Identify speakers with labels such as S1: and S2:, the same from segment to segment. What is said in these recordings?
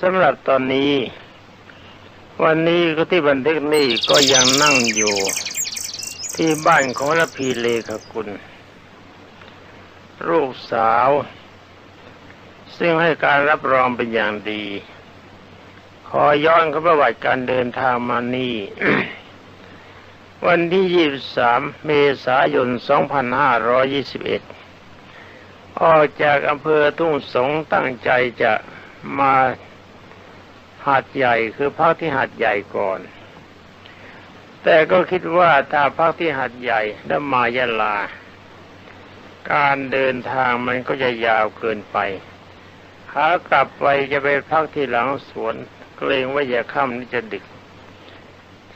S1: สำหรับตอนนี้ วันนี้ก็ที่บันทึกนี่ก็ยังนั่งอยู่ ที่บ้านของระพีเลขกุลลูกสาว ซึ่งให้การรับรองเป็นอย่างดี ขอย้อนเขาประวัติการเดินทางมานี่ วันที่ 23 เมษายน 2521 ออกจากอำเภอทุ่งสงตั้งใจจะ มาหาดใหญ่คือพักที่หาดใหญ่ก่อน แต่ก็คิดว่าถ้าพักที่หาดใหญ่แล้วมายะลา การเดินทางมันก็จะยาวเกินไปขากลับไปจะไปพักที่หลังสวนเกรงว่าอย่าค่ำนี่จะดึก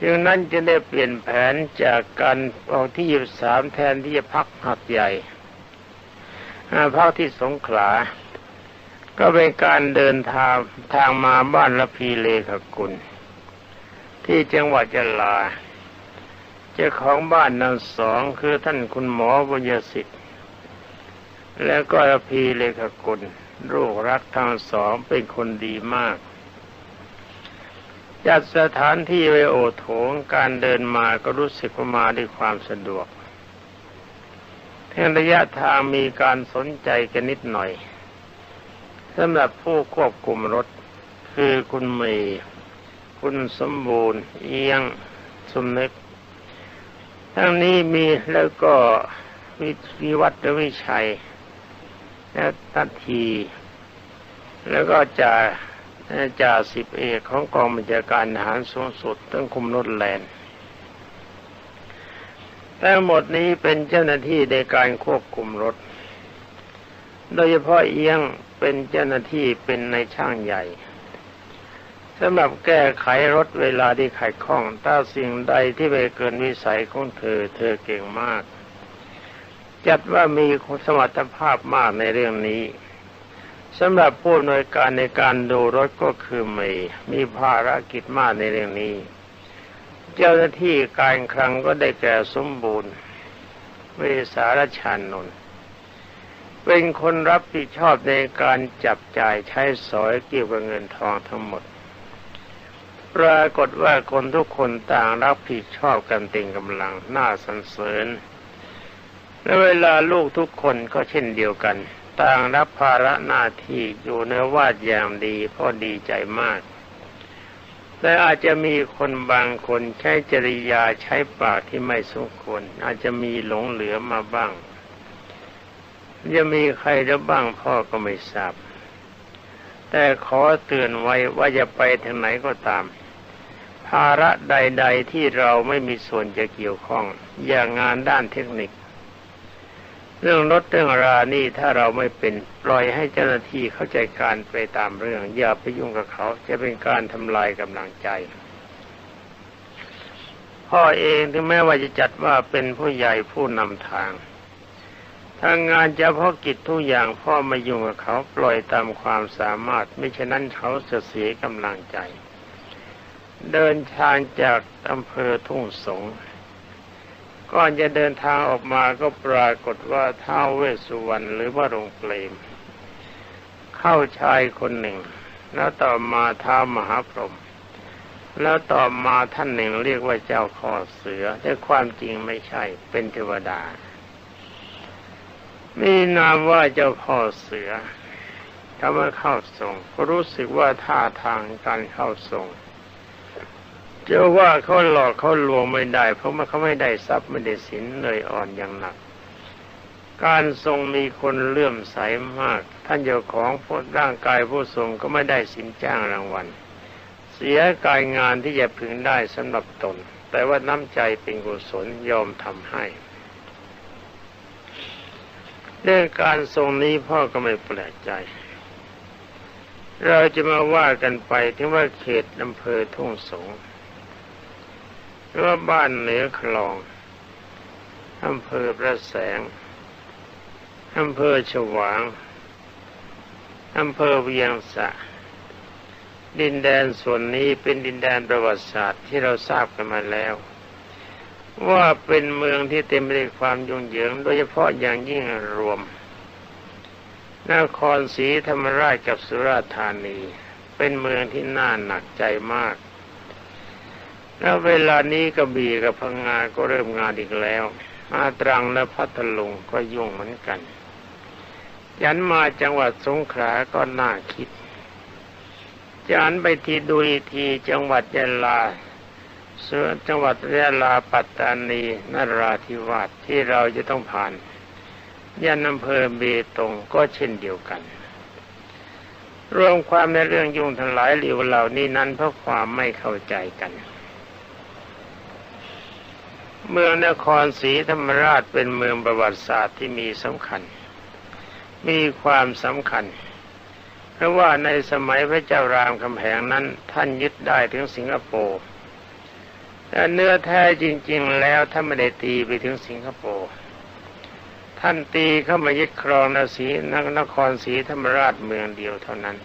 S1: จึงนั้นจะได้เปลี่ยนแผนจากการออกที่ยี่สามแทนที่จะพักหัดใหญ่พักที่สงขลา ก็เป็นการเดินทางทางมาบ้านละพีเลขกุล ที่จังหวัดยะลา เจ้าของบ้านนั้นสองคือท่านคุณหมอบุญยสิทธิ์ แล้วก็ละพีเลขกุลลูกรักทั้งสองเป็นคนดีมาก จัดสถานที่ไว้โอโถงการเดินมาก็รู้สึกว่ามาด้วยความสะดวกทั้งระยะทางมีการสนใจกันนิดหน่อย สำหรับผู้ควบคุมรถ คือคุณเมย์คุณสมบูรณ์ เอียงสมนึก ทั้งนี้มีแล้วก็วิวัฒวิชัย และทัตที แล้วก็จ่าจ่าสิบเอกของกองบัญชาการทหารสูงสุดตั้งคุมรถแลนทั้งหมดนี้เป็นเจ้าหน้าที่ในการควบคุมรถ โดยเฉพาะเอียงเป็นเจ้าหน้าที่เป็นในช่างใหญ่สำหรับแก้ไขรถเวลาที่ขัดข้อง ถ้าสิ่งใดที่ไปเกินวิสัยของเธอ เธอเก่งมาก จัดว่ามีสมรรถภาพมากในเรื่องนี้สำหรับผู้หน่วยการในการดูรถก็คือเมย์มีภารกิจมากในเรื่องนี้ เจ้าหน้าที่การคลังก็ได้แก่สมบูรณ์ เวสารชานนท์ เป็นคนรับผิดชอบในการจับจ่ายใช้สอยเกี่ยวกับเงินทองทั้งหมด ปรากฏว่าคนทุกคนต่างรับผิดชอบกันเต็มกำลังน่าสรรเสริญและเวลาลูกทุกคนก็เช่นเดียวกัน ต่างรับภาระหน้าที่อยู่ในวาดอย่างดีพ่อดีใจมาก แต่อาจจะมีคนบางคนใช้จริยาใช้ปากที่ไม่สมควร อาจจะมีหลงเหลือมาบ้าง จะมีใครจะบ้างพ่อก็ไม่ทราบ แต่ขอเตือนไว้ว่าจะไปทางไหนก็ตาม ภาระใด ๆที่เราไม่มีส่วนจะเกี่ยวข้อง อย่างงานด้านเทคนิค เรื่องรถเรื่องรานี่ถ้าเราไม่เป็นปล่อยให้เจ้าหน้าที่เข้าใจการไปตามเรื่อง อย่าไปยุ่งกับเขาจะเป็นการทำลายกำลังใจพ่อเองถึงแม้ว่าจะจัดว่าเป็นผู้ใหญ่ผู้นำทาง ทางงานเฉพาะกิจทุกอย่างพ่อไม่ยุ่งกับเขาปล่อยตามความสามารถ ไม่เช่นนั้นเขาจะเสียกำลังใจ เดินทางจากอำเภอทุ่งสงก่อนจะเดินทางออกมาก็ปรากฏว่าท้าวเวสสุวรรณหรือว่าโรงเปลมเข้าชายคนหนึ่ง แล้วต่อมาท้ามหาพรหมแล้วต่อมาท่านหนึ่งเรียกว่าเจ้าข้อเสือแต่ความจริงไม่ใช่เป็นเทวดา มีนามว่าเจ้าพ่อเสือถ้ามาเข้าทรงก็รู้สึกว่าท่าทางการเข้าทรงจะว่าเขาหลอกเขาลวงไม่ได้ เพราะมันเขาไม่ได้ทรัพย์ไม่ได้สินเลยอ่อนอย่างหนัก การทรงมีคนเลื่อมใสมาก ท่านเจ้าของพ้ร่างกายผู้ทรงก็ไม่ได้สินจ้างรางวัล เสียกายงานที่จะพึงได้สำหรับตน แต่ว่าน้ำใจเป็นกุศลยอมทำให้ เรื่องการทรงนี้พ่อก็ไม่แปลกใจ เราจะมาว่ากันไปถึงว่าเขตอำเภอทุ่งสงหรือว่าบ้านเหนือคลองอำเภอพระแสงอำเภอฉวางอำเภอเวียงสะ ดินแดนส่วนนี้เป็นดินแดนประวัติศาสตร์ที่เราทราบกันมาแล้ว ว่าเป็นเมืองที่เต็มไปด้วยความยุ่งเหยิง โดยเฉพาะอย่างยิ่งรวม นครศรีธรรมราชกับสุราษฎร์ธานี เป็นเมืองที่น่าหนักใจมาก แล้วเวลานี้กระบี่กับพังงาก็เริ่มงานอีกแล้วอาตรังและพัทลุงก็ยุ่งเหมือนกัน ยันมาจังหวัดสงขลาก็น่าคิดยันไปทีดูอีทีจังหวัดยะลา ส่วนจังหวัดยะลาปัตตานีนราธิวาสที่เราจะต้องผ่านยันอำเภอเบตงก็เช่นเดียวกัน รวมความในเรื่องยุ่งทั้งหลายเหลียวเหล่านี้นั้นเพราะความไม่เข้าใจกัน เมืองนครศรีธรรมราชเป็นเมืองประวัติศาสตร์ที่มีสำคัญ มีความสำคัญ เพราะว่าในสมัยพระเจ้ารามคำแหงนั้นท่านยึดได้ถึงสิงคโปร์ แต่เนื้อแท้จริง ๆ แล้วท่านไม่ได้ตีไปถึงสิงคโปร์ท่านตีเข้ามายึดครองนศีนนครศรีธรรมราชเมืองเดียวเท่านั้น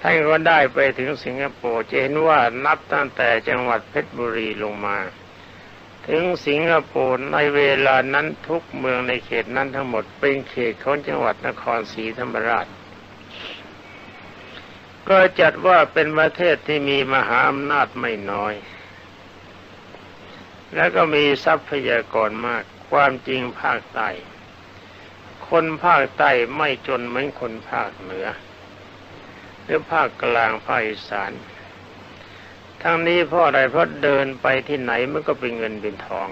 S1: ท่านก็ได้ไปถึงสิงคโปร์จะเห็นว่านับตั้งแต่จังหวัดเพชรบุรีลงมา ถึงสิงคโปร์ในเวลานั้นทุกเมืองในเขตนั้นทั้งหมดเป็นเขตของจังหวัดนครศรีธรรมราช ก็จัดว่าเป็นประเทศที่มีมหาอำนาจไม่น้อย แล้วก็มีทรัพยากรมากความจริงภาคใต้คนภาคใต้ไม่จนเหมือนคนภาคเหนือ หรือภาคกลางภาคอีสานทั้งนี้เพราะอะไรเพราะเดินไปที่ไหนมันก็เป็นเงินเป็นทอง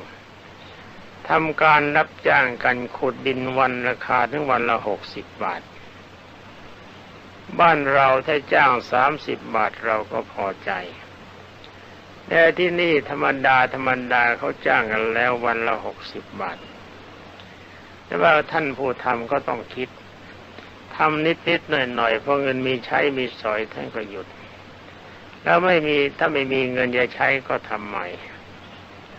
S1: ทำการรับจ้างกันขุดดินวันราคาถึงวันละหกสิบบาท บ้านเราถ้าจ้างสามสิบบาทเราก็พอใจแต่ที่นี่ธรรมดาธรรมดาเขาจ้างกันแล้ววันละหกสิบบาท แต่ว่าท่านผู้ทำก็ต้องคิดทำนิดๆหน่อยๆเพราะเงินมีใช้มีสอยท่านก็หยุด แล้วไม่มีถ้าไม่มีเงินจะใช้ก็ทำใหม่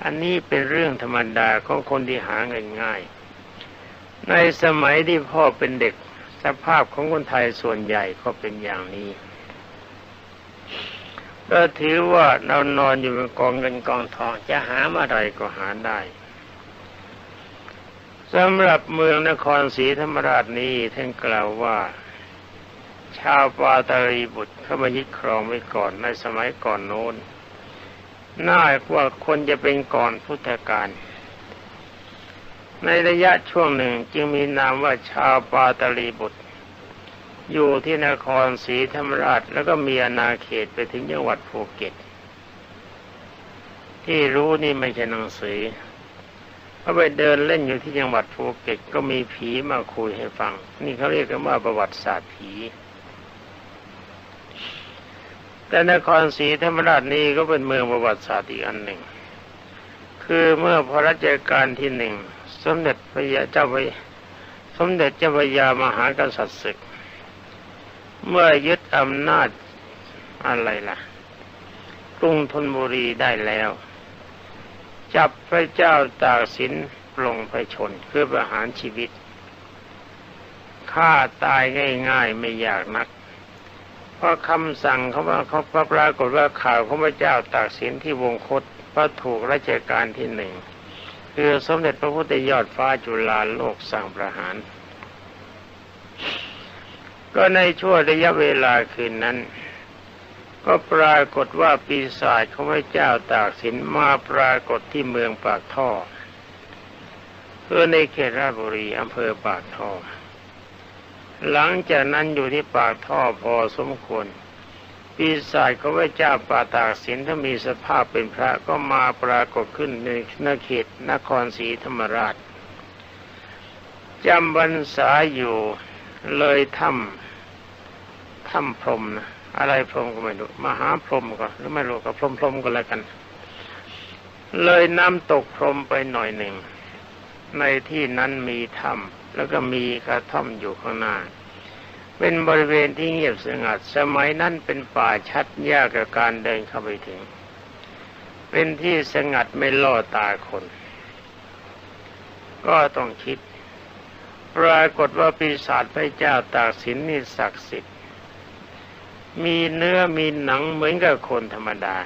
S1: อันนี้เป็นเรื่องธรรมดาของคนที่หาเงินง่าย ในสมัยที่พ่อเป็นเด็ก สภาพของคนไทยส่วนใหญ่ก็เป็นอย่างนี้ ก็ถือว่าเรานอนอยู่บนกองเงินกองทองจะหาอะไรก็หาได้สำหรับเมืองนครศรีธรรมราชนี้ท่านกล่าวว่า ชาวปาตารีบุตรเข้ามายึดครองไว้ก่อนในสมัยก่อนโน้น น่ากว่าคนจะเป็นก่อนพุทธกาล ในระยะช่วงหนึ่งจึงมีนามว่าชาวปาตลีบุตร อยู่ที่นครศรีธรรมราชแล้วก็มีอาณาเขตไปถึงจังหวัดภูเก็ต ที่รู้นี่ไม่ใช่หนังสือพอไปเดินเล่นอยู่ที่จังหวัดภูเก็ตก็มีผีมาคุยให้ฟัง นี่เขาเรียกกันว่าประวัติศาสตร์ผีแต่นครศรีธรรมราชนี้ก็เป็นเมืองประวัติศาสตร์อีกอันหนึ่ง คือเมื่อพระราชการที่หนึ่ง สมเด็จพระยาเจ้าพระสมเด็จเจ้าพระยามหากษัตริย์ศึก เมื่อยึดอำนาจอะไรล่ะ กรุงธนบุรีได้แล้ว จับพระเจ้าตากสินปลงไปชนเพื่อประหารชีวิตฆ่าตายง่าย ๆไม่ยากนัก เพราะคำสั่งเขาว่าเขาปรากฏว่าข่าวของพระเจ้าตากสินที่วงคตพระถูกราชการที่หนึ่ง คือสมเด็จพระพุทธยอดฟ้าจุฬาโลกสั่งประหาร ก็ในช่วงระยะเวลาคืนนั้น ก็ปรากฏว่าปีศาจของพระเจ้าตากสินมาปรากฏที่เมืองปากท่อเพื่อในเขตราชบุรีอำเภอปากท่อ หลังจากนั้นอยู่ที่ปากท่อพอสมควร ปีศาจของพระเจ้าป่าตากสินถ้ามีสภาพเป็นพระก็มาปรากฏขึ้นในนเขตนครศรีธรรมราชจำบรรษาอยู่เลยถ้ำถ้ำพรมนะอะไรพรมก็ไม่รู้มหาพรมก็หรือไม่รู้ก็พรมพรมก็แล้วกัน เลยน้ำตกพรมไปหน่อยหนึ่ง ในที่นั้นมีถ้ำแล้วก็มีกระท่อมอยู่ข้างหน้า เป็นบริเวณที่เงียบสงัด สมัยนั้นเป็นป่าชัดยากกับการเดินเข้าไปถึง เป็นที่สงัดไม่ล่อตาคน ก็ต้องคิด ปรากฏว่าปีศาจพระเจ้าตากสินนี่ศักดิ์สิทธิ์มีเนื้อมีหนังเหมือนกับคนธรรมดา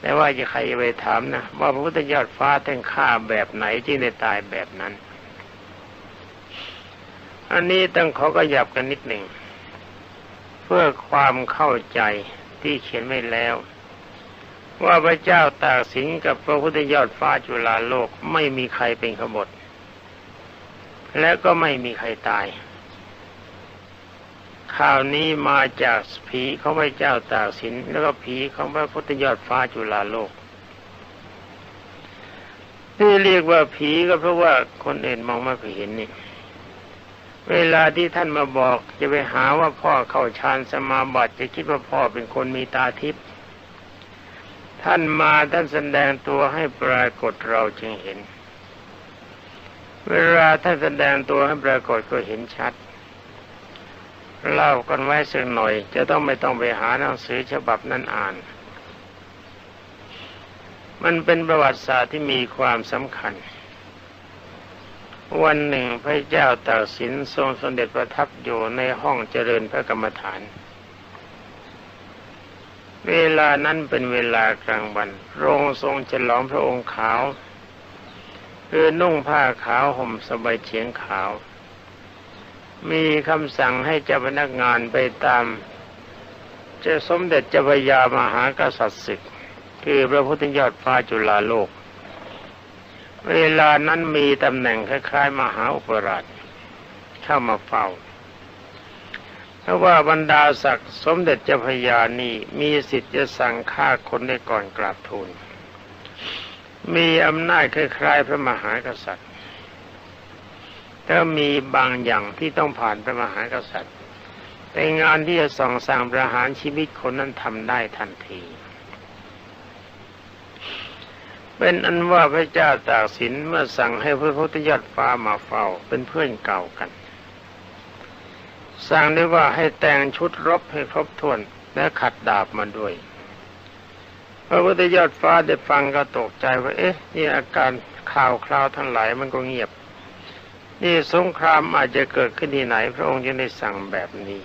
S1: แต่ว่าจะใครไปถามนะ ว่าพระพุทธยอดฟ้าแต่งฆ่าแบบไหนจึงได้ตายแบบนั้น อันนี้ต้องขอก็หยับกันนิดหนึ่ง เพื่อความเข้าใจที่เขียนไว้แล้ว ว่าพระเจ้าตากสินกับพระพุทธยอดฟ้าจุฬาโลกไม่มีใครเป็นขบฏและก็ไม่มีใครตาย ข่าวนี้มาจากผีของพระเจ้าตากสินแล้วก็ผีของพระพุทธยอดฟ้าจุฬาโลกที่เรียกว่าผีก็เพราะว่าคนอื่นมองไม่เห็นนี่ เวลาที่ท่านมาบอกจะไปหาว่าพ่อเข้าฌานสมาบัติจะคิดว่าพ่อเป็นคนมีตาทิพย์ท่านมาท่านแสดงตัวให้ปรากฏเราจึงเห็น เวลาท่านแสดงตัวให้ปรากฏก็เห็นชัดเล่ากันไว้สักหน่อย จะต้องไม่ต้องไปหาหนังสือฉบับนั้นอ่าน มันเป็นประวัติศาสตร์ที่มีความสำคัญ วันหนึ่งพระเจ้าตากสินทรงสมเด็จประทับอยู่ในห้องเจริญพระกรรมฐาน เวลานั้นเป็นเวลากลางวันรงทรงฉลองพระองค์ขาว คือนุ่งผ้าขาวห่มสบายเฉียงขาว มีคำสั่งให้เจ้าพนักงานไปตาม เจ้าสมเด็จเจ้าพยามหากษัตริย์ศึก คือพระพุทธยอดฟ้าจุฬาโลก เวลานั้นมีตำแหน่งคล้ายๆ มหาอุปราชเข้ามาเฝ้าเพราะว่าบรรดาศักดิ์สมเด็จเจ้าพญานี่มีสิทธิ์จะสั่งฆ่าคนได้ก่อนกราบทูล มีอำนาจคล้ายๆ พระมหากษัตริย์แต่มีบางอย่างที่ต้องผ่านพระมหากษัตริย์ แต่งานที่จะส่องสั่งประหารชีวิตคนนั้นทำได้ทันที เป็นอันว่าพระเจ้าตากสินเมื่อสั่งให้พระพุทธยอดฟ้ามาเฝ้าเป็นเพื่อนเก่ากัน สั่งได้ว่าให้แต่งชุดรบให้ครบถ้วนและขัดดาบมาด้วย พระพุทธยอดฟ้าได้ฟังก็ตกใจว่า เอ๊ะ นี่อาการข่าวคราวทั้งหลายมันก็เงียบ นี่สงครามอาจจะเกิดขึ้นที่ไหน พระองค์จึงได้สั่งแบบนี้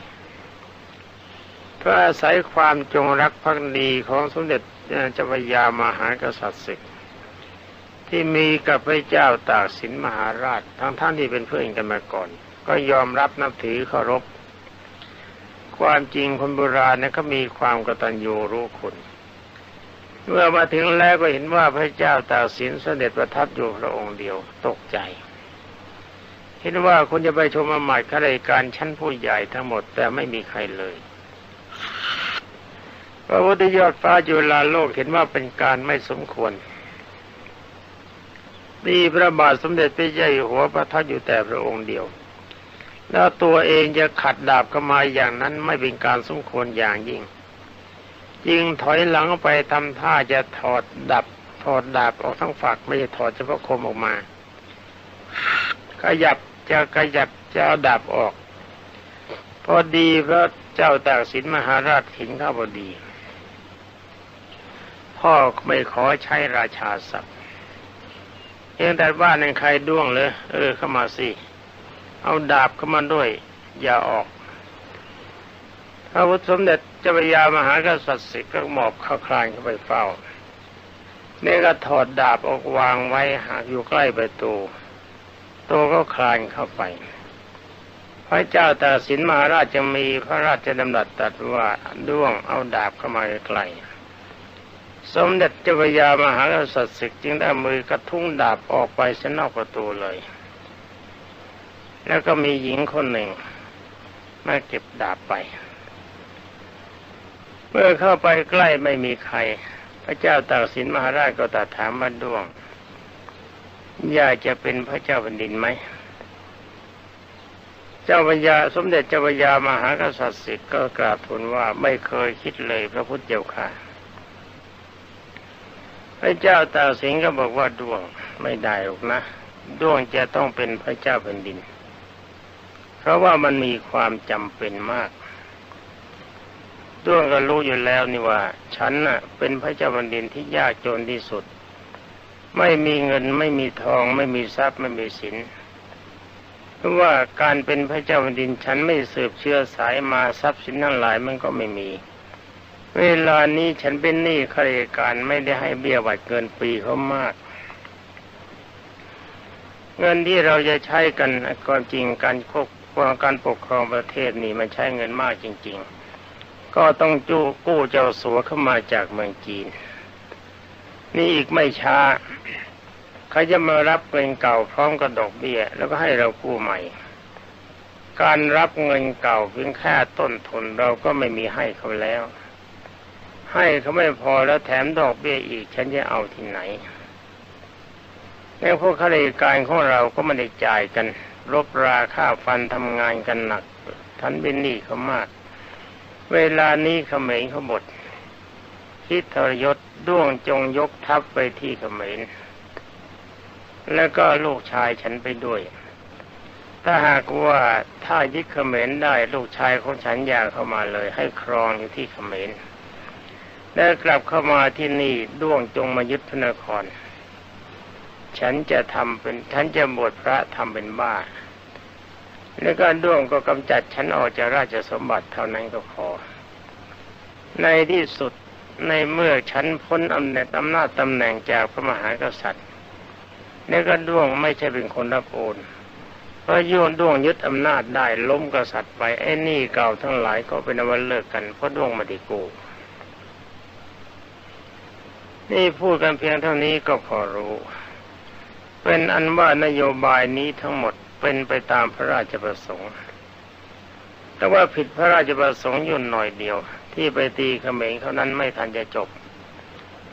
S1: เพระอาศัยความจงรักภักดีของสมเด็จเจ้าพระยามหากษัตริย์ศึก ที่มีกับพระเจ้าตากสินมหาราช ทั้งท่านที่เป็นเพื่อนกันมาก่อน ก็ยอมรับนับถือเคารพ ความจริงคนโบราณนะก็มีความกตัญญูรู้คุณเมื่อมาถึงแล้วก็เห็นว่าพระเจ้าตากสินเสด็จประทับอยู่พระองค์เดียวตกใจเห็นว่าคุณจะไปชมอมาตย์ข้าราชการชั้นผู้ใหญ่ทั้งหมดแต่ไม่มีใครเลยพระพุทธยอดฟ้าจุฬาโลกเห็นว่าเป็นการไม่สมควร มีพระบาทสมเด็จพระเจ้าอยู่หัวประทับอยู่แต่พระองค์เดียว แล้วตัวเองจะขัดดาบก็มาอย่างนั้นไม่เป็นการสมควรอย่างยิ่ง จึงถอยหลังไปทำท่าจะถอดดับถอดดาบออกทั้งฝักไม่ใช่ถอดเฉพาะคมออกมา ขยับจะขยับจะเอาดาบออก พอดีพระเจ้าตากสินมหาราชเห็นข้าพอดี พ่อไม่ขอใช้ราชาศัพท์ เองแต่บ้านในใครด้วงเลยเออเข้ามาสิเอาดาบเข้ามาด้วย อย่าออกพระพุทธสมเด็จเจ้าพยามหากษัตริย์สิก็หมอบข้าคลานเข้าไปเฝ้าเนี่ยก็ถอดดาบออกวางไว้หากอยู่ใกล้ประตูโตก็คลานเข้าไป พระเจ้าตาสินมหาราชจะมีพระราชดำรัสตรัสว่าด้วงเอาดาบเข้ามาใกล้ สมเด็จเจ้าพยามหากษัตริย์ศึกจึงได้มือกระทุ้งดาบออกไปเส้นนอกประตูเลย แล้วก็มีหญิงคนหนึ่งมาเก็บดาบไป เมื่อเข้าไปใกล้ไม่มีใคร พระเจ้าตากสินมหาราชก็ตรัสถามมาดวงอยากจะเป็นพระเจ้าแผ่นดินไหม เจ้าพญญาสมเด็จเจ้าพญามหากษัตริย์สิทธิ์ก็กราบทูลว่าไม่เคยคิดเลยพระพุทธเจ้าค่ะ พระเจ้าตากสินก็บอกว่าดวงไม่ได้หรอกนะดวงจะต้องเป็นพระเจ้าแผ่นดิน เพราะว่ามันมีความจำเป็นมากดวงก็รู้อยู่แล้วนี่ว่า ฉันน่ะ เป็นพระเจ้าแผ่นดินที่ยากจนที่สุด ไม่มีเงินไม่มีทอง ไม่มีทรัพย์ไม่มีสินเพราะว่าการเป็นพระเจ้าแผ่นดินฉันไม่สืบเชื้อสายมาทรัพย์สินทั้งหลายมันก็ไม่มี เวลานี้ฉันเป็นหนี้ข้าราชการไม่ได้ให้เบี้ยวัดเกินปีเขามาก เงินที่เราจะใช้กันก่อนจริงการควบคุมการปกครองประเทศนี่มันใช้เงินมากจริง ๆ ก็ต้องจู้กู้เจ้าสัวเข้ามาจากเมืองจีน นี่อีกไม่ช้าเขาจะมารับเงินเก่าพร้อมกับดอกเบี้ย แล้วก็ให้เรากู้ใหม่ การรับเงินเก่าเพียงแค่ต้นทุนเราก็ไม่มีให้เขาแล้ว ให้เขาไม่พอแล้วแถมดอกเบี้ยอีก ฉันจะเอาที่ไหนแล้วพวกข้าราชการของเราก็ไม่ได้จ่ายกัน รบราค่าฟันทำงานกันหนักท่านเป็นหนี้เขามาก เวลานี้เขมรเขาบดคิดทรยศด้วงจงยกทัพไปที่เขมรแล้วก็ลูกชายฉันไปด้วย ถ้าหากว่าถ้ายึดเขมรได้ลูกชายของฉันอยากเข้ามาเลย ให้ครองอยู่ที่เขมร แล้วกลับเข้ามาที่นี่ด้วงจงมายึดพระนคร ฉันจะทำเป็นฉันจะบวชพระทำเป็นบ้า แล้วก็ด้วงก็กำจัดฉันออกจากราชสมบัติเท่านั้นก็พอ ในที่สุดในเมื่อฉันพ้นอำนาจอำนาจตำแหน่งจากพระมหากษัตริย์นี่ก็ด้วงไม่ใช่เป็นคนรับโอนเพราะโยนด้วงยึดอำนาจได้ล้มกษัตริย์ไปไอ้นี่เก่าทั้งหลายก็เป็นอวันเลิกกันเพราะด้วงมาดิโก นี่พูดกันเพียงเท่านี้ก็พอรู้ เป็นอันว่านโยบายนี้ทั้งหมดเป็นไปตามพระราชประสงค์ แต่ว่าผิดพระราชประสงค์อยู่หน่อยเดียว ที่ไปตีเขมรเขานั้นไม่ทันจะจบ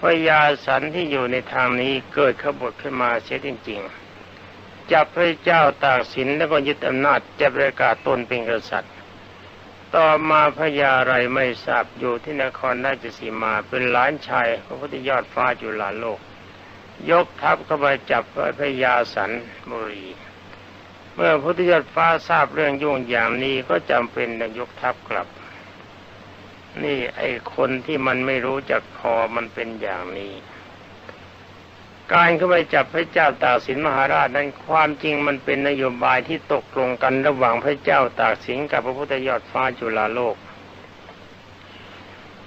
S1: พยาสันที่อยู่ในทางนี้เกิดขบฏขึ้นมาเสียจริง ๆ จับพระเจ้าตากสินแล้วก็ยึดอำนาจจะประกาศตนเป็นกษัตริย์ ต่อมาพญาไรไม่ทราบอยู่ที่นครราชสีมาเป็นหลานชายพระพุทธยอดฟ้าจุฬาโลก ยกทัพเข้าไปจับพระยาสันบุรี เมื่อพุทธยอดฟ้าทราบเรื่องยุ่งอย่างนี้ก็จำเป็นต้องยกทัพกลับ นี่ไอ้คนที่มันไม่รู้จักพอมันเป็นอย่างนี้ การเข้าไปจับพระเจ้าตากสินมหาราชนั้นความจริงมันเป็นนโยบายที่ตกลงกันระหว่างพระเจ้าตากสินกับพระพุทธยอดฟ้าจุฬาโลก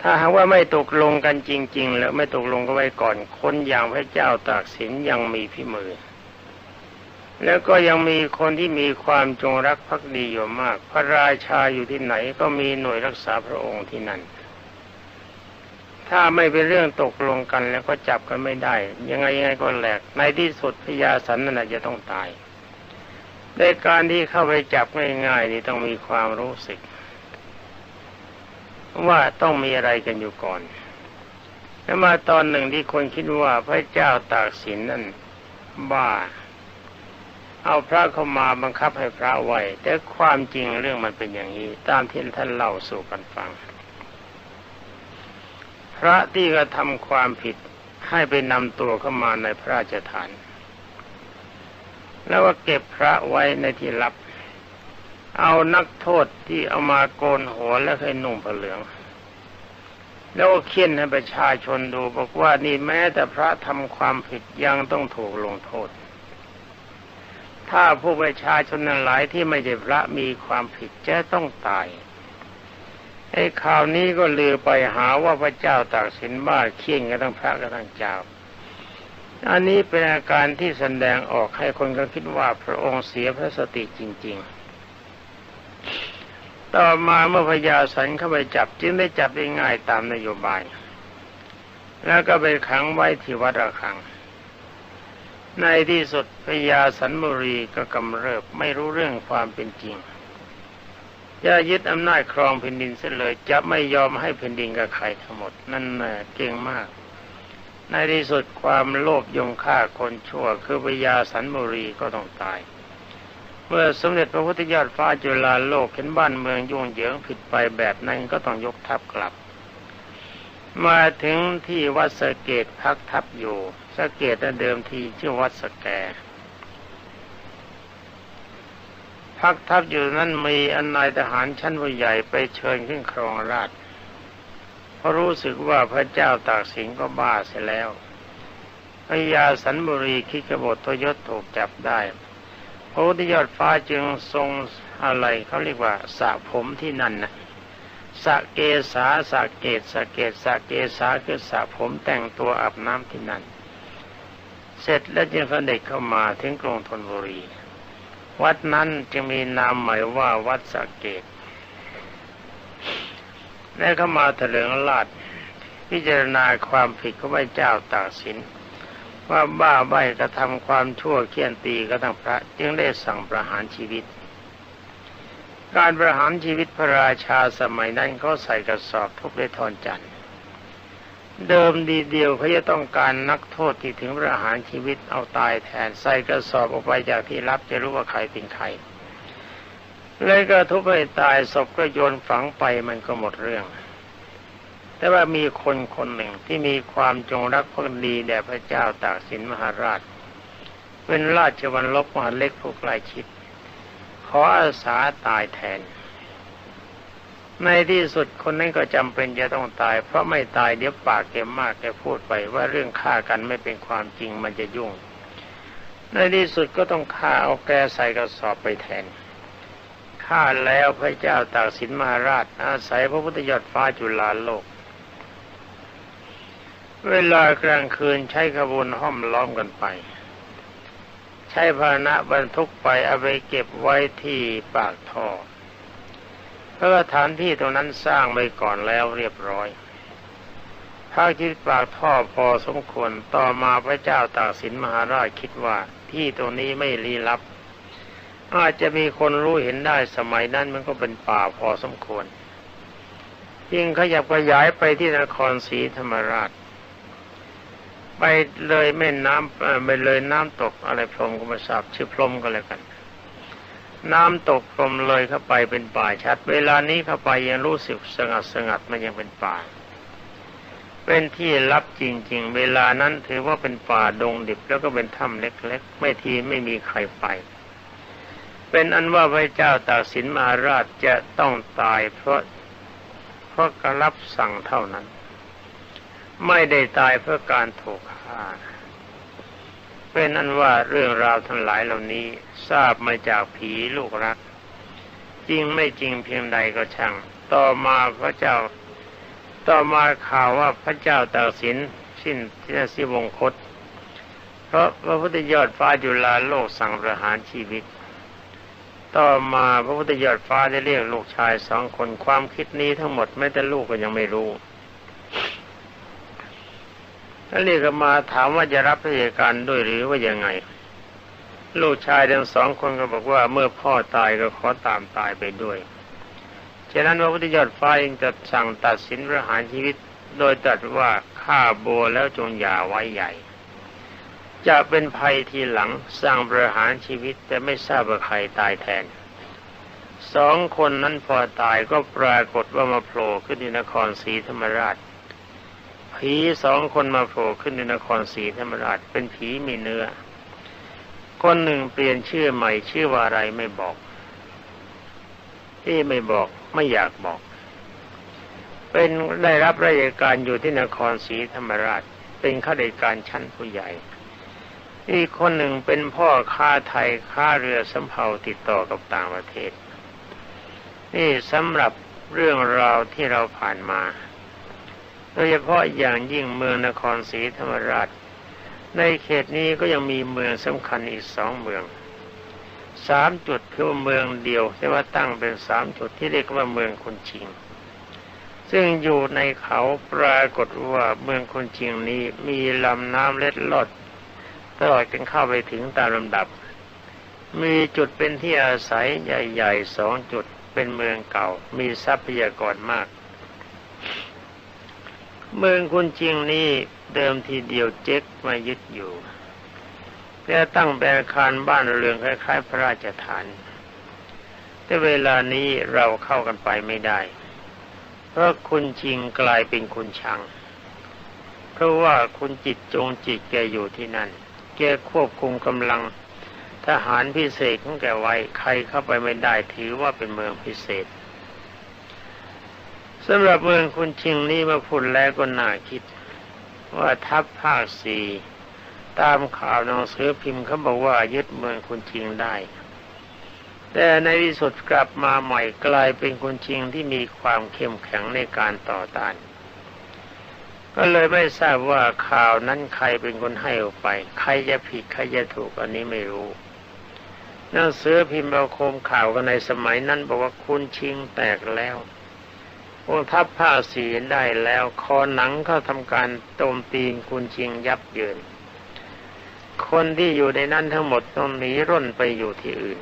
S1: ถ้าหากว่าไม่ตกลงกันจริง ๆ แล้วไม่ตกลงก็ไว้ก่อนคนอย่างพระเจ้าตากสินยังมีพิมือ แล้วก็ยังมีคนที่มีความจงรักภักดีอยู่มาก พระราชาอยู่ที่ไหนก็มีหน่วยรักษาพระองค์ที่นั่น ถ้าไม่เป็นเรื่องตกลงกันแล้วก็จับกันไม่ได้ ยังไงยังไงก็แหลก ในที่สุดพญาสันนั่นจะต้องตายในการที่เข้าไปจับง่ายๆนี่ต้องมีความรู้สึก ว่าต้องมีอะไรกันอยู่ก่อนแล้วมาตอนหนึ่งที่คนคิดว่าพระเจ้าตากสินนั่นบ้า เอาพระเข้ามาบังคับให้พระไหวแต่ความจริงเรื่องมันเป็นอย่างนี้ ตามที่ท่านเล่าสู่กันฟัง พระที่กระทำความผิดให้ไปนำตัวเข้ามาในพระราชฐาน แล้วก็เก็บพระไว้ในที่ลับ เอานักโทษที่เอามาโกนหัวแล้วให้นุ่งผ้าเหลือง แล้วก็เคี่ยนให้ประชาชนดูบอกว่านี่แม้แต่พระทำความผิดยังต้องถูกลงโทษ ถ้าผู้ประชาชนนั้นหลายที่ไม่ใช่พระมีความผิดจะต้องตาย ไอ้ข่าวนี้ก็ลือไปหาว่าพระเจ้าตากสินบ้าเคี่ยงกันทั้งพระกันทั้งเจ้า อันนี้เป็นอาการที่แสดงออกให้คนก็คิดว่าพระองค์เสียพระสติจริง ๆ ต่อมาเมื่อพญาสันเข้าไปจับจึงได้จับได้ง่ายตามนโยบาย แล้วก็ไปขังไว้ที่วัดระฆัง ในที่สุดพญาสันบุรีก็กำเริบไม่รู้เรื่องความเป็นจริง จะยึดอำนาจครองแผ่นดินเสียเลย จะไม่ยอมให้แผ่นดินกับใครทั้งหมด นั่นแหละเก่งมาก ในที่สุดความโลภยงฆ่าคนชั่ว คือพญาสันบุรีก็ต้องตาย เมื่อสมเด็จพระพุทธยอดฟ้าจุฬาโลกเห็นบ้านเมืองยุ่งเหยิงผิดไปแบบนั้นก็ต้องยกทัพกลับ มาถึงที่วัดสเกตพักทัพอยู่สเกตเดิมทีชื่อวัดสแก พักทัพอยู่นั้นมีอนนายทหารชั้นผู้ใหญ่ไปเชิญขึ้นครองราชเพราะรู้สึกว่าพระเจ้าตากสินก็บ้าเสียแล้วพญาสันบุรีคิดกบฏทยศถูกจับได้พระพุทธยอดฟ้าจึงทรงอะไรเขาเรียกว่าสระผมที่นั่นนะสะเกษาสะเกตสะเกตสะเกษาคือสระผมแต่งตัวอาบน้ำที่นั่น เสร็จแล้วจึงเสด็จเข้ามาถึงกรุงธนบุรี วัดนั้นจึงมีนามหมายว่าวัดสะเกตและเข้ามาเถลิงราชพิจารณาความผิดของพระเจ้าตากสิน ว่าบ้าใบกระทำความชั่วเคี่ยนตีกระทั่งพระ จึงได้สั่งประหารชีวิต การประหารชีวิตพระราชาสมัยนั้นเขาใส่กระสอบทุบด้วยทอนจันท เดิมดีเดียวเขาจะต้องการนักโทษที่ถึงประหารชีวิตเอาตายแทนใส่กระสอบออกไปจากที่รับจะรู้ว่าใครเป็นใครเลยก็ทุบให้ตายศพก็โยนฝังไปมันก็หมดเรื่อง แต่ว่ามีคนคนหนึ่งที่มีความจงรักภักดีแด่พระเจ้าตากสินมหาราช เป็นราชวันลบมหาเล็กผู้ใกล้ชิด ขออาสาตายแทน ในที่สุดคนนั้นก็จำเป็นจะต้องตาย เพราะไม่ตายเดี๋ยวปากแกมากแกพูดไปว่าเรื่องฆ่ากันไม่เป็นความจริงมันจะยุ่ง ในที่สุดก็ต้องฆ่าเอาแกใส่กระสอบไปแทนฆ่าแล้วพระเจ้าตากสินมหาราช อาศัยพระพุทธยอดฟ้าจุฬาโลก เวลากลางคืนใช้ขบวนห้อมล้อมกันไป ใช้พาหนะบรรทุกไปเอาไปเก็บไว้ที่ปากท่อ พราะสถานที่ตรงนั้นสร้างไปก่อนแล้วเรียบร้อยภาคที่ปากท่อพอสมควรต่อมาพระเจ้าตากสินมหาราชคิดว่าที่ตรงนี้ไม่ลี้ลับ อาจจะมีคนรู้เห็นได้สมัยนั้นมันก็เป็นป่าพอสมควรยิ่งขยับขยายไปที่นครศรีธรรมราช ไปเลยแม่น้ำไปเลยน้ำตกอะไรพรมก็มาทราบชื่อพรมก็แล้วกัน น้ำตกพรมเลยเข้าไปเป็นป่าชัด เวลานี้เข้าไปยังรู้สึกสงัดสงัดมันยังเป็นป่า เป็นที่ลับจริง ๆ เวลานั้นถือว่าเป็นป่าดงดิบแล้วก็เป็นถ้ำเล็ก ๆ ไม่ทีไม่มีใครไป เป็นอันว่าพระเจ้าตากสินมหาราชจะต้องตายเพราะเพราะกรับสั่งเท่านั้น ไม่ได้ตายเพื่อการถูกฆ่า เป็นอันว่าเรื่องราวทั้งหลายเหล่านี้ทราบมาจากผีลูกรัก จริงไม่จริงเพียงใดก็ช่าง ต่อมาพระเจ้า ต่อมาข่าวว่าพระเจ้าตากสินสิ้นที่สิวงคต เพราะพระพุทธยอดฟ้าจุฬาโลกสั่งประหารชีวิต ต่อมาพระพุทธยอดฟ้าได้เรียกลูกชายสองคนความคิดนี้ทั้งหมดแม้แต่ลูกก็ยังไม่รู้ ถ้าเรียกมาถามว่าจะรับราชการด้วยหรือว่ายังไง ลูกชายทั้งสองคนก็บอกว่าเมื่อพ่อตายก็ขอตามตายไปด้วยฉะนั้นพระพุทธยอดฟ้ายังจะสั่งตัดสินประหารชีวิต โดยตรัสว่าฆ่าโบแล้วจงอย่าไว้ใหญ่ จะเป็นภัยทีหลังสร้างประหารชีวิตแต่ไม่ทราบว่าใครตายแทนสองคนนั้นพอตายก็ปรากฏว่ามาโผล่ขึ้นในนครศรีธรรมราช ผีสองคนมาโผล่ขึ้นในนครศรีธรรมราชเป็นผีมีเนื้อ คนหนึ่งเปลี่ยนชื่อใหม่ชื่อว่าอะไรไม่บอกที่ไม่บอกไม่อยากบอก เป็นได้รับราชการอยู่ที่นครศรีธรรมราช เป็นข้าราชการชั้นผู้ใหญ่ อีกคนหนึ่งเป็นพ่อค้าไทยค้าเรือสำเภาติดต่อกับต่างประเทศ นี่สำหรับเรื่องราวที่เราผ่านมา โดยเฉพาะอย่างยิ่งเมืองนครศรีธรรมราช ในเขตนี้ก็ยังมีเมืองสำคัญอีกสองเมืองสามจุดคือเมืองเดียวแต่ว่าตั้งเป็นสามจุดที่เรียกว่าเมืองคนชิง ซึ่งอยู่ในเขาปรากฏว่าเมืองคนชิงนี้มีลำน้ำเล็ดลอดตลอดจนเข้าไปถึงตามลำดับ มีจุดเป็นที่อาศัยใหญ่ๆสองจุดเป็นเมืองเก่า มีทรัพยากรมาก เมืองคุณจริงนี้เดิมทีเดียวเจ๊กมายึดอยู่แต่ตั้งเป็นอาคารบ้านเรือนคล้ายๆ พระราชฐาน แต่เวลานี้เราเข้ากันไปไม่ได้ เพราะคุณจริงกลายเป็นคุณชัง เพราะว่าคุณจิตจงจิตแกอยู่ที่นั่น แกควบคุมกำลังทหารพิเศษของแกไว้ ใครเข้าไปไม่ได้ถือว่าเป็นเมืองพิเศษ สำหรับเมืองคุณชิงนี้มาพูดแล้วก็น่าคิด ว่าทัพภาคสี่ตามข่าวหนังสือพิมพ์เขาบอกว่ายึดเมืองคุณชิงได้ แต่ในที่สุดกลับมาใหม่กลายเป็นคุนชิงที่มีความเข้มแข็งในการต่อต้าน ก็เลยไม่ทราบว่าข่าวนั้นใครเป็นคนให้ออกไป ใครจะผิดใครจะถูกอันนี้ไม่รู้หนังสือพิมพ์เอาโคมข่าวกันในสมัยนั้นบอกว่าคุณชิงแตกแล้ว องทัพผ้าสีได้แล้วคอหนังเข้าทำการโจมตีคุณชิงยับเยิน คนที่อยู่ในนั้นทั้งหมดต้องหนีร่นไปอยู่ที่อื่น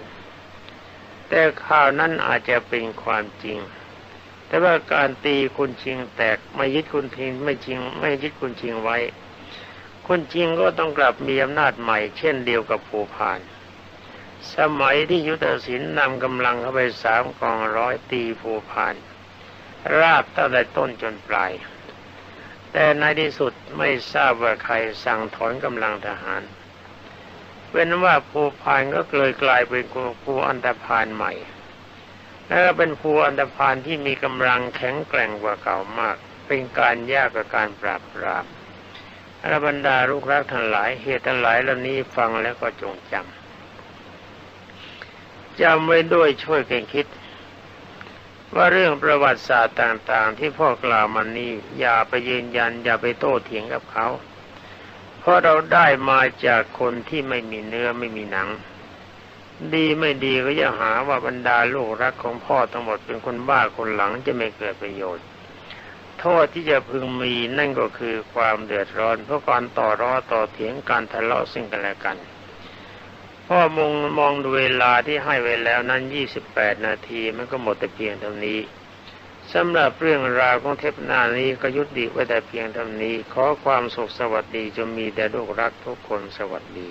S1: แต่ข่าวนั้นอาจจะเป็นความจริง แต่ว่าการตีคุณชิงแตกไม่ยึดคุณทิงไม่ชิง ไม่ยึดคุณชิงไว้ คุณชิงก็ต้องกลับมีอำนาจใหม่ เช่นเดียวกับภูพานสมัยที่ยุทธศิลป์นำกำลังเข้าไปสามกองร้อยตีภูพาน ราบตั้งแต่ต้นจนปลาย แต่ในที่สุดไม่ทราบว่าใครสั่งถอนกำลังทหารเป็นว่าภูพานก็เลยกลายเป็นภูอันตพานใหม่ แล้วก็เป็นภูอันตพานที่มีกำลังแข็งแกร่งกว่าเก่ามาก เป็นการยากกับการปราบปรามอรบรรดาลูกรักทั้งหลายเหตุทั้งหลายเหล่านี้ฟังแล้วก็จงจำจำไว้ด้วยช่วยกันคิด ว่าเรื่องประวัติศาสตร์ต่างๆ ที่พ่อกล่าวมานี้อย่าไปยืนยัน อย่าไปโต้เถียงกับเขา เพราะเราได้มาจากคนที่ไม่มีเนื้อไม่มีหนัง ดีไม่ดีก็จะหาว่าบรรดาลูกรักของพ่อทั้งหมดเป็นคนบ้าคนหลังจะไม่เกิดประโยชน์ โทษที่จะพึงมีนั่นก็คือความเดือดร้อน เพราะการต่อร้อต่อเถียงการทะเลาะซึ่งกันและกัน พ่อมองมองดูเวลาที่ให้ไว้แล้วนั้น 28 นาทีมันก็หมดแต่เพียงเท่านี้สำหรับเรื่องราวของเทพนานี้ก็ยุติไว้แต่เพียงเท่านี้ ขอความสุขสวัสดีจงมีแต่ลูกรักทุกคนสวัสดี